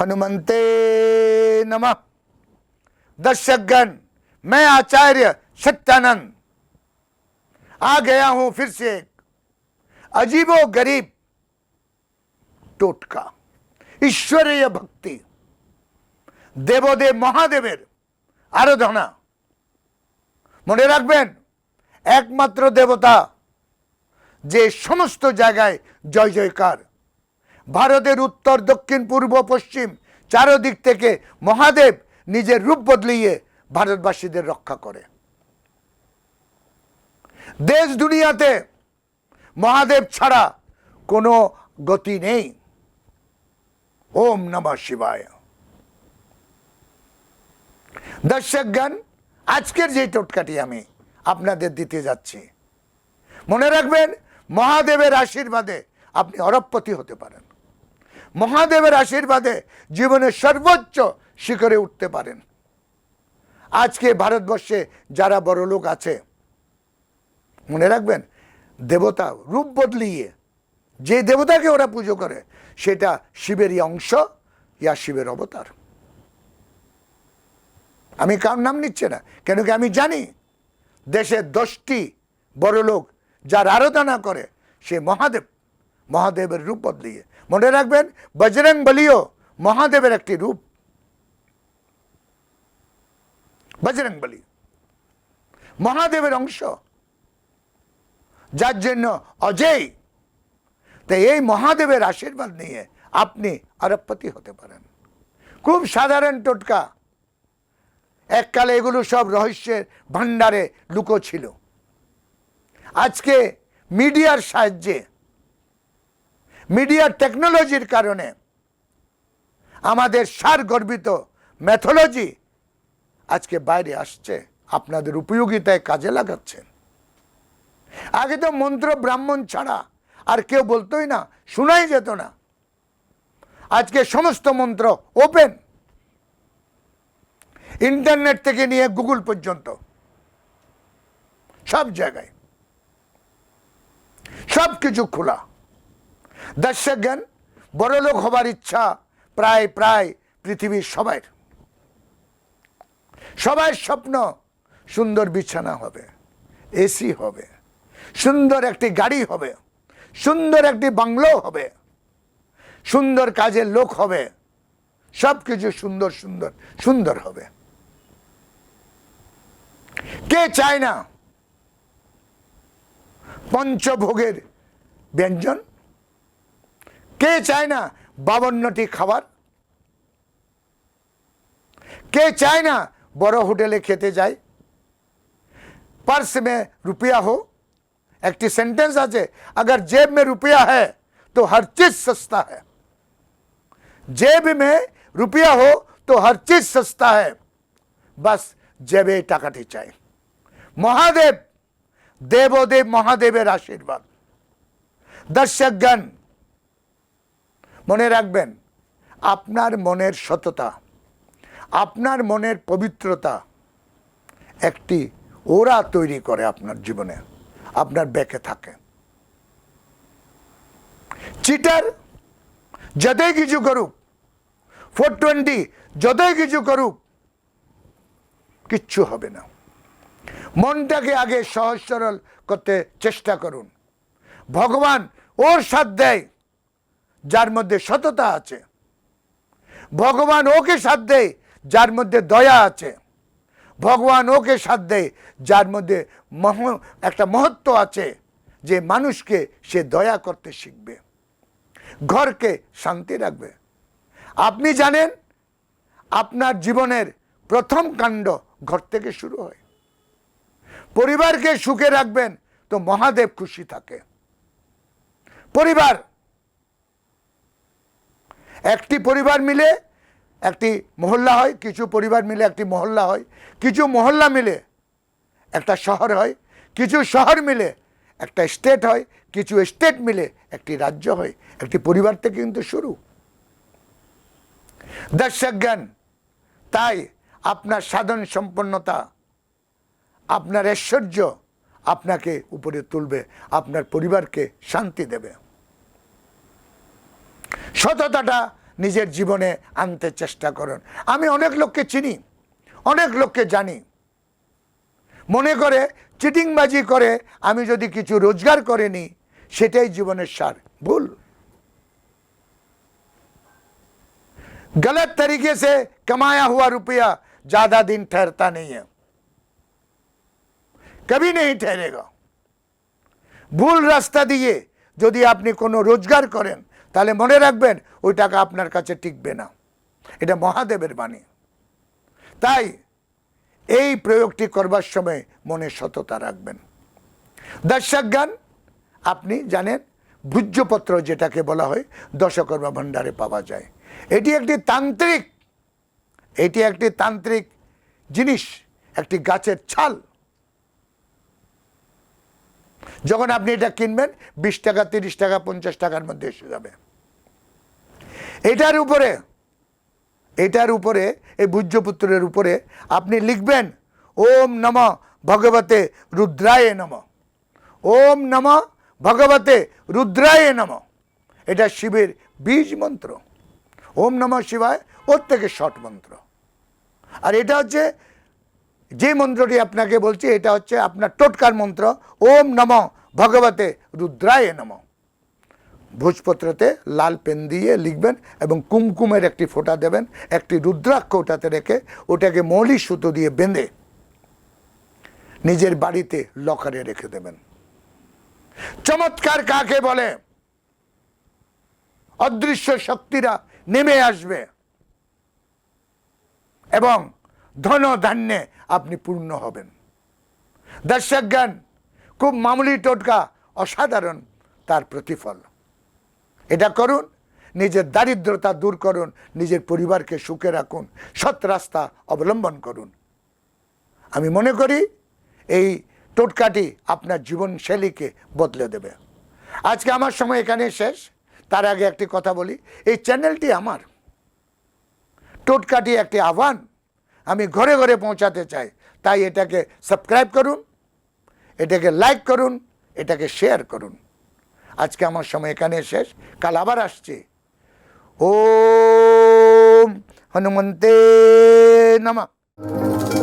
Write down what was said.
हनुमते नमः। दर्शकगण, मैं आचार्य सत्यानंद। आ गया हूँ फिर से एक अजीबो गरीब टोटका, ईश्वरीय भक्ति। দেবদেব মহাদেবের আরাধনা। মনে রাখবেন, একমাত্র দেবতা যে সমস্ত জায়গায় জয় জয়কার। ভারতের উত্তর, দক্ষিণ, পূর্ব, পশ্চিম চারদিক থেকে মহাদেব নিজের রূপ বদলিয়ে ভারতবাসীদের রক্ষা করে। দেশ দুনিয়াতে মহাদেব ছাড়া কোনো গতি নেই। ওম নমঃ শিবায়। দর্শকগণ আজকের যে টোটকাটি আমি আপনাদের দিতে যাচ্ছি, মনে রাখবেন মহাদেবের আশীর্বাদে আপনি অরবপতি হতে পারেন। মহাদেবের আশীর্বাদে জীবনের সর্বোচ্চ শিখরে উঠতে পারেন। আজকে ভারতবর্ষে যারা বড় লোক আছে, মনে রাখবেন দেবতা রূপ বদলিয়ে যে দেবতাকে ওরা পুজো করে, সেটা শিবেরই অংশ, ইয়া শিবের অবতার। আমি কার নাম নিচ্ছে না, কেন কি আমি জানি? দেশের দশটি বড় লোক যার আরাধনা করে, সে মহাদেব, মহাদেবের রূপ বদলিয়ে। মনে রাখবেন, বজরং বলিও মহাদেবের একটি রূপ। বজরং বলি। মহাদেবের অংশ। যার জন্য অজয়। তাই এই মহাদেবের আশীর্বাদ নিয়ে আপনি আরবপতি হতে পারেন। খুব সাধারণ টোটকা। এককালে এগুলো সব রহস্যের ভাণ্ডারে লুকো ছিল আজকে মিডিয়ার সাহায্যে, মিডিয়ার টেকনোলজির কারণে আমাদের সার গর্বিত ম্যাথোলজি আজকে বাইরে আসছে, আপনাদের উপযোগিতায় কাজে লাগাচ্ছেন আগে তো মন্ত্র ব্রাহ্মণ ছাড়া আর কেউ বলতোই না, শোনাই যেত না। আজকে সমস্ত মন্ত্র ওপেন। ইন্টারনেট থেকে নিয়ে গুগল পর্যন্ত। সব জায়গায়। সব কিছু খোলা। দর্শক জ্ঞান বড়লোক হবার ইচ্ছা প্রায় প্রায় পৃথিবীর সবাই সবার স্বপ্ন, সুন্দর বিছানা হবে, এসি হবে, সুন্দর একটি গাড়ি হবে, সুন্দর একটি বাংলো হবে, সুন্দর কাজের লোক হবে সব কিছু সুন্দর সুন্দর সুন্দর হবে। কে চায় না পঞ্চভোগের ব্যঞ্জন কে চায় না বাবন্নটি খাবার কে চায় না বড় হোটেলে খেতে যায় पर्स में रुपया हो একটি সেন্টেন্স আছে अगर जेब में रुपया है तो हर चीज सस्ता है जेब में रुपया हो तो हर चीज सस्ता है बस জেবে টাকাটি চাই। মহাদেব, দেবদেব মহাদেবের আশীর্বাদ। দর্শকগণ, মনে রাখবেন, আপনার মনের সততা, আপনার মনের পবিত্রতা একটি ওরা তৈরি করে আপনার জীবনে, আপনার ব্যাকে থাকে। চিটার, যতই কিছু করুক, ফোর টোয়েন্টি, যতই কিছু করুক কিচ্ছু হবে না। মনটাকে আগে সহজ সরল করতে চেষ্টা করুন। ভগবান ওর সাথ দেয়, যার মধ্যে সততা আছে। ভগবান ওকে সাথ দেয়, যার মধ্যে দয়া আছে। ভগবান ওকে সাথ দেয়, যার মধ্যে মহ, একটা মহত্ব আছে যে মানুষকে সে দয়া করতে শিখবে। ঘরকে শান্তি রাখবে। আপনি জানেন, আপনার জীবনের প্রথম কাণ্ড ঘর থেকে শুরু হয়। পরিবারকে সুখে রাখবেন তো মহাদেব খুশি থাকে। পরিবার, একটি পরিবার মিলে একটি মহল্লা হয়, কিছু পরিবার মিলে একটি মহল্লা হয়, কিছু মহল্লা মিলে একটা শহর হয়, কিছু শহর মিলে একটা স্টেট হয়, কিছু স্টেট মিলে একটি রাজ্য হয়, একটি পরিবার থেকে কিন্তু শুরু। দর্শক জ্ঞান তাই আপনার সাধন সম্পন্নতা আপনার ঐশ্বর্য আপনাকে উপরে তুলবে আপনার পরিবারকে শান্তি দেবে সততাটা নিজের জীবনে আনতে চেষ্টা করুন আমি অনেক লোককে চিনি অনেক লোককে জানি মনে করে চিটিংবাজি করে আমি যদি কিছু রোজগার করে নিই সেটাই জীবনের সার ভুল गलत तरीके से कमाया हुआ रुपया ज्यादा दिन ठहरता नहीं है कभी नहीं ठहरेगा ভুল রাস্তা দিয়ে যদি আপনি কোনো রোজগার করেন তাহলে মনে রাখবেন ওই টাকা আপনার কাছে টিকবে না এটা মহাদেবের বাণী তাই এই প্রয়োগটি করবার সময় মনে সততা রাখবেন দর্শকগান আপনি জানেন ভূজ্যপত্র যেটাকে বলা হয় দশকর্মা ভাণ্ডারে পাওয়া যায় এটি একটি তান্ত্রিক এটি একটি তান্ত্রিক জিনিস, একটি গাছের ছাল। যখন আপনি এটা কিনবেন, বিশ টাকা, তিরিশ টাকা, পঞ্চাশ টাকার মধ্যে এসে যাবে। এটার উপরে এটার উপরে, এই ভূজ্যপুত্রের উপরে আপনি লিখবেন, ওম নম ভগবতে রুদ্রায় নম। ওম নম ভগবতে রুদ্রায় নম। এটা শিবের বীজ মন্ত্র। ওম নম শিবায় ওর থেকে শর্ট মন্ত্র। আর এটা হচ্ছে যে মন্ত্রটি আপনাকে বলছি, এটা হচ্ছে আপনার টোটকার মন্ত্র, ওম নম ভগবতে রুদ্রায় নম। ভোজপত্রতে লাল পেন দিয়ে লিখবেন এবং কুমকুমের একটি ফোঁটা দেবেন, একটি রুদ্রাক্ষ ওটাতে রেখে ওটাকে মৌলি সুতো দিয়ে বেঁধে নিজের বাড়িতে লকারে রেখে দেবেন। চমৎকার কাকে বলে? অদৃশ্য শক্তিরা নেমে আসবে। এবং ধন ধান্যে আপনি পূর্ণ হবেন। দর্শক জ্ঞান খুব মামুলি টোটকা অসাধারণ তার প্রতিফল। এটা করুন, নিজের দারিদ্রতা দূর করুন, নিজের পরিবারকে সুখে রাখুন, সৎ রাস্তা অবলম্বন করুন। আমি মনে করি এই টোটকাটি আপনার জীবনশৈলীকে বদলে দেবে। আজকে আমার সময় এখানে শেষ। তার আগে একটি কথা বলি, এই চ্যানেলটি আমার। টোটকাটি একটি আহ্বান আমি ঘরে ঘরে পৌঁছাতে চাই তাই এটাকে সাবস্ক্রাইব করুন এটাকে লাইক করুন এটাকে শেয়ার করুন আজকে আমার সময় এখানে শেষ কাল আবার আসছে ও হনুমন্তে নমঃ